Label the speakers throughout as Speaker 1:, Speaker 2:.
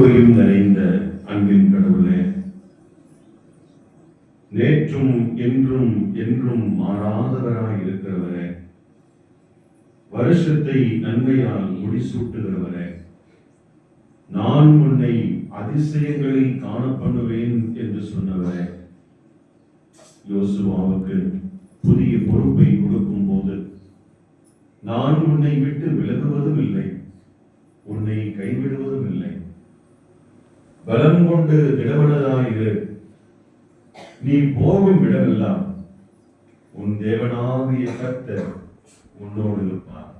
Speaker 1: அன்பையும் நிறைந்த அன்பின் கடவுளே நேற்றும் என்றும் என்றும் மாறாதவராய் இருக்கிறவரே வருஷத்தை நன்மையால் முடிசூட்டுகிறவரே நான் உன்னை அதிசயங்களில் காண பண்ணுவேன் என்று சொன்னவரே. யோசுவாவுக்கு புதிய பொறுப்பை கொடுக்கும் போது நான் உன்னை விட்டு விலகுவதும் இல்லை உன்னை கைவிடுவதும் இல்லை பலம் கொண்டு திடவனதாயிரு நீ போகும் இடமெல்லாம் உன் தேவனாகிய கர்த்தர் உன்னோடு இருப்பார்.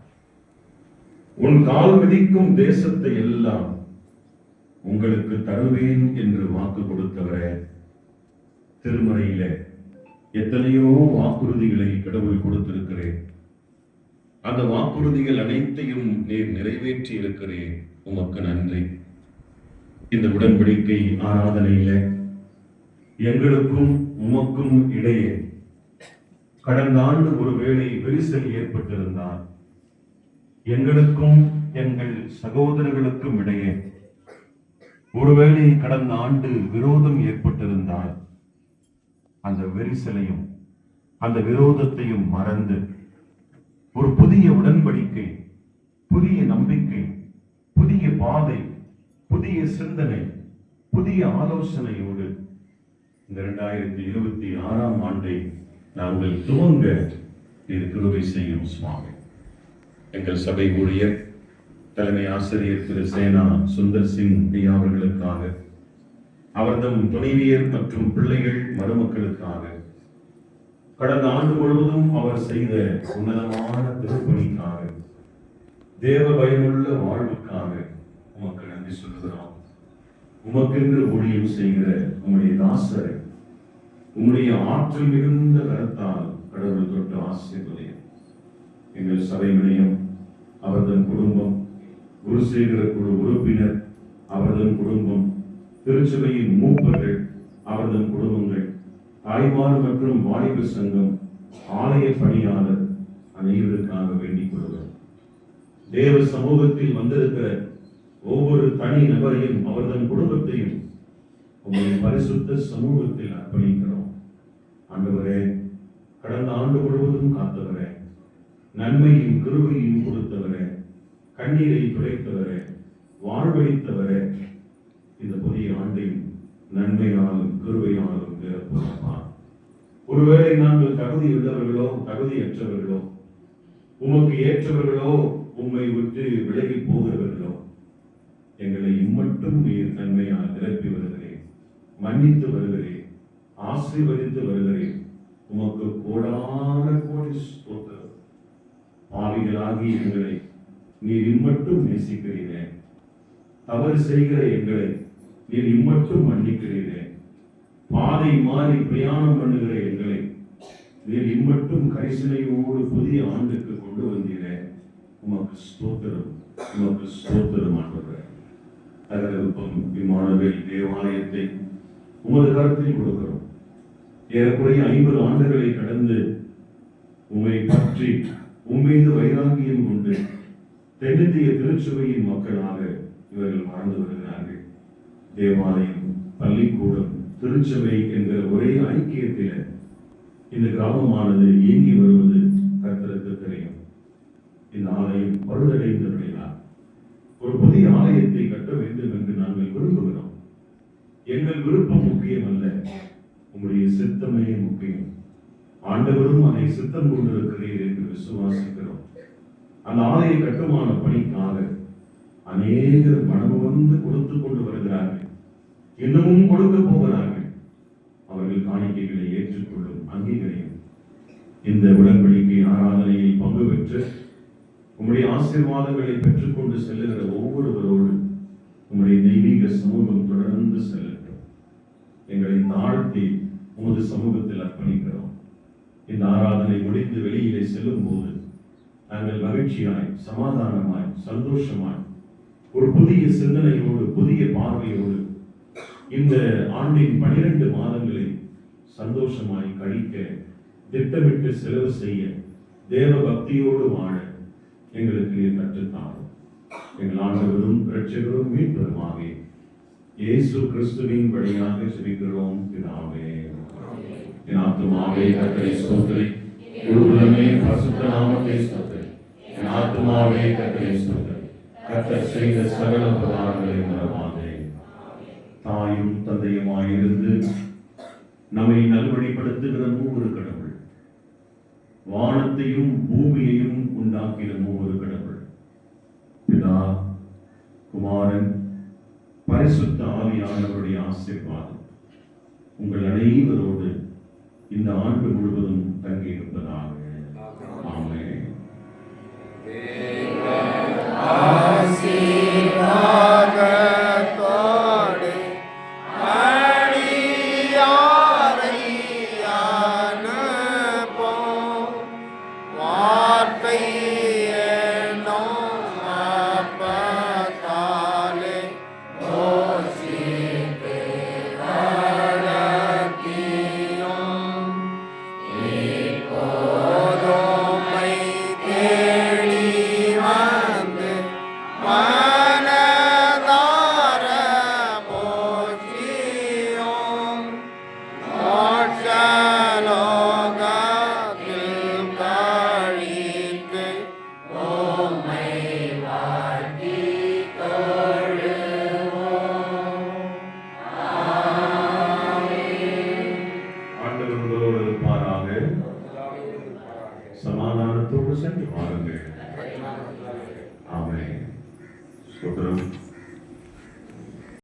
Speaker 1: உன் கால் மிதிக்கும் தேசத்தை எல்லாம் உங்களுக்கு தருவேன் என்று வாக்கு கொடுத்தவரே. திருமறையில எத்தனையோ வாக்குறுதிகளை கடவுள் கொடுத்திருக்கிறேன். அந்த வாக்குறுதிகள் அனைத்தையும் நீர் நிறைவேற்றி இருக்கிறேன் உமக்கு நன்றி. இந்த உடன்படிக்கை ஆராதனையில எங்களுக்கும் உமக்கும் இடையே கடந்த ஆண்டு ஒருவேளை விரிசல் ஏற்பட்டிருந்தால் எங்களுக்கும் எங்கள் சகோதரர்களுக்கும் இடையே ஒருவேளை கடந்த ஆண்டு விரோதம் ஏற்பட்டிருந்தால் அந்த விரிசலையும் அந்த விரோதத்தையும் மறந்து ஒரு புதிய உடன்படிக்கை புதிய நம்பிக்கை புதிய பாதை புதிய சிந்தனை புதிய ஆலோசனையோடு இந்த இரண்டாயிரத்தி இருபத்தி ஆறாம் ஆண்டை நாங்கள் துவங்க இது கிருபை செய்யும் சுவாமி. எங்கள் சபை ஊழியர் தலைமை ஆசிரியர் திரு. சேனா சுந்தர் சிங் ஐயா அவர்களுக்காக அவர்தம் துணைவியர் மற்றும் பிள்ளைகள் மருமக்களுக்காக கடந்த ஆண்டு முழுவதும் அவர் செய்த உன்னதமான திருப்பணிக்காக தேவ பயமுள்ள வாழ்வுக்காக உமக்கு நன்றி சொல்லுகிறோம். உமக்கென்று ஊழியம் செய்கிற உங்களுடைய தாசரை உம்முடைய ஆற்றல் மிகுந்த கருத்தால் கடவுள் தொட்டு ஆசீர்வதியும் எங்கள் சபை விடயம் அவர்தன் குடும்பம் குருசேகர குழு உறுப்பினர் அவர்தன் குடும்பம் திருச்சபையின் மூப்பர்கள் அவர்தன் குடும்பங்கள் தாய்மார் மற்றும் வாலிப சங்கம் ஆலய பணியாளர் அனைவருக்காக வேண்டிக் கொள்கிறோம் தேவ சமூகத்தில் வந்திருக்கிற ஒவ்வொரு தனி நபரையும் அவர்தன் குடும்பத்தையும் உங்களுடைய பரிசுத்த சமூகத்தில் அர்ப்பணிக்கிறோம். ஆண்டவரே கடந்த ஆண்டு முழுவதும் காத்தவரே நன்மையும் கருவையும் கொடுத்தவரே கண்ணீரை துடைத்தவரே வாழ்வழித்தவரே இந்த புதிய ஆண்டையும் நன்மையாலும் கிருபையாலும் நிரப்புவார் ஒருவேளை நாங்கள் தகுதி உள்ளவர்களோ தகுதியற்றவர்களோ உமக்கு ஏற்றவர்களோ உம்மை விட்டு விலகி மட்டும் நீர் தன்மையால் நிரப்பி வருகிறேன் மன்னித்து வருகிறேன் ஆசீர்வதித்து வருகிறேன் உமக்கு கோடான கோடி ஸ்தோத்திரம். பாவிகளாகி எங்களை நீர் இம்மட்டும் நேசிக்கிறீரே. தவறு செய்கிற எங்களை நீர் இம்மட்டும் மன்னிக்கிறீரே. பாதை மாறி பிரயாணம் பண்ணுகிற எங்களை நீர் இம்மட்டும் கரிசனையோடு புதிய ஆண்டுக்கு கொண்டு வந்தீரே. உமக்கு ஸ்தோத்திரம். உமக்கு ஸ்தோத்திரம் ஆண்டுகிறேன் நகரவிருப்பம் விமானவேல் தேவாலயத்தை உமது கருத்தில் கொடுக்கிறோம். ஏறக்குறைய ஐம்பது ஆண்டுகளை கடந்து உமை பற்றி உம்மீது வைராகியம் கொண்டு தென்னிந்திய திருச்சுவையின் மக்களாக இவர்கள் வாழ்ந்து வருகிறார்கள். தேவாலயம் பள்ளிக்கூடம் திருச்சபை என்கிற ஒரே ஐக்கியத்தில இந்த கிராமமானது இயங்கி வருவது கருத்திற்கு தெரியும். இந்த ஆலயம் பழுதடைந்தவர்களால் ஒரு புதிய ஆலயத்தை கட்ட வேண்டும் என்று நாங்கள் விரும்புகிறோம். எங்கள் விருப்பம் முக்கியம் அல்ல உங்களுடைய சித்தமே முக்கியம். ஆண்டவரும் அதை சித்தம் கொண்டிருக்கிறீர் என்று விசுவாசிக்கிறோம். அந்த ஆலய கட்டுமான பணிக்காக அநேகர் மனம் வந்து கொடுத்து கொண்டு வருகிறார்கள். இன்னமும் கொடுக்க போகிறார்கள். அவர்கள் காணிக்கைகளை ஏற்றுக்கொள்ளும் அங்கீகரியும். இந்த உடன்படிக்கை ஆராதனையில் பங்கு பெற்று உம்முடைய ஆசீர்வாதங்களை பெற்றுக்கொண்டு செல்லுகிற ஒவ்வொருவரோடு உம்முடைய தெய்வீக சமூகம் தொடர்ந்து செல்லட்டும். எங்களை தாழ்த்தி உமது சமூகத்தில் அர்ப்பணிக்கிறோம். இந்த ஆராதனை முடிந்து வெளியிலே செல்லும் போது நாங்கள் மகிழ்ச்சியாய் சமாதானமாய் சந்தோஷமாய் ஒரு புதிய சிந்தனையோடு புதிய பார்வையோடு இந்த ஆண்டின் பனிரெண்டு மாதங்களை சந்தோஷமாய் கழிக்க திட்டமிட்டு செலவு செய்ய தேவ பக்தியோடு வாழ எங்களுக்கு நீர் கற்றுத்தாரும் எங்கள் ஆண்டவரும் இரட்சகரும் மீட்பருமாவே இயேசு கிறிஸ்துவின் வழியாக சிரிக்கிறோம் பிதாவே. என் ஆத்துமாவே கர்த்தரை ஸ்தோத்திரி. முழுவதுமே பரிசுத்த நாமத்தை ஸ்தோத்திரி. என் ஆத்துமாவே கர்த்தரை ஸ்தோத்திரி. கர்த்தர் செய்த சகல உபகாரங்களை மறவாதே தாயும் தந்தையுமாயிருந்து நம்மை நல்வழிப்படுத்துகிற நூறு கடவுள். வானத்தையும் பூமியையும் உண்டாக்கின மூவரு கடவுள். பிதா குமாரன் பரிசுத்த ஆவியானவருடைய ஆசீர்வாதம் உங்கள் அனைவரோடு இந்த ஆண்டு முழுவதும் தங்கியிருப்பதாக.
Speaker 2: ஆசீர்வாதம்